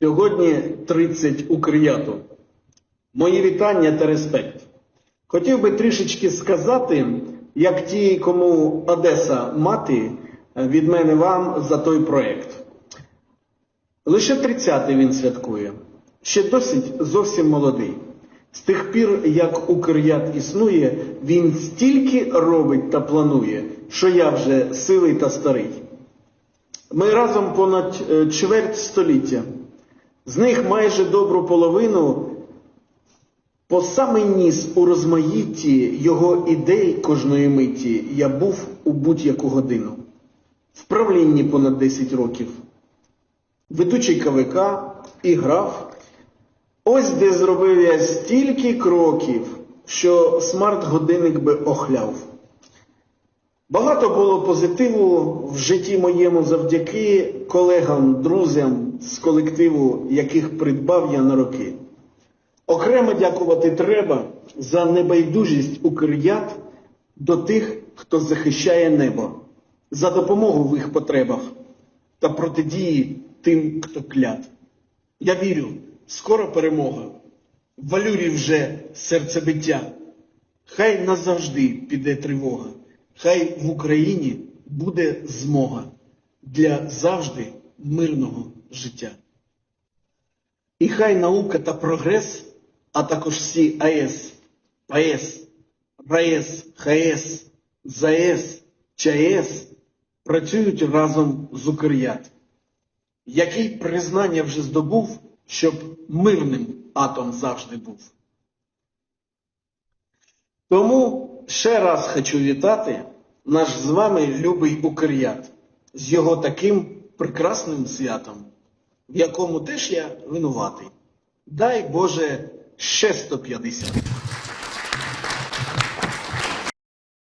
Сьогодні 30 Укряту. Мої вітання та респект. Хотів би трішечки сказати, як ті, кому Одеса мати, від мене вам за той проект. Лише 30-й він святкує. Ще досить зовсім молодий. З тих пір, як Укрят існує, він стільки робить та планує, що я вже силий та старий. Ми разом понад е, чверть століття. З них майже добру половину по самий ніс у розмаїтті його ідей кожної миті я був у будь-яку годину. В правлінні понад 10 років. Ведучий КВК і граф. Ось де зробив я стільки кроків, що смарт-годинник би охляв. Багато було позитиву в житті моєму завдяки колегам, друзям з колективу, яких придбав я на роки. Окремо дякувати треба за небайдужість укрият до тих, хто захищає небо, за допомогу в їх потребах та протидії тим, хто клят. Я вірю, скоро перемога. Валюрі вже серцебиття. Хай назавжди піде тривога. Хай в Україні буде змога для завжди мирного життя. І хай наука та прогрес, а також всі АЕС, ПАЕС, РАЕС, ХАЕС, ЗАЕС, ЧАЕС працюють разом з Укрят, який признання вже здобув, щоб мирним атом завжди був. Тому ще раз хочу вітати наш з вами любий Укрят з його таким прекрасним святом, в якому теж я винуватий. Дай Боже ще 150.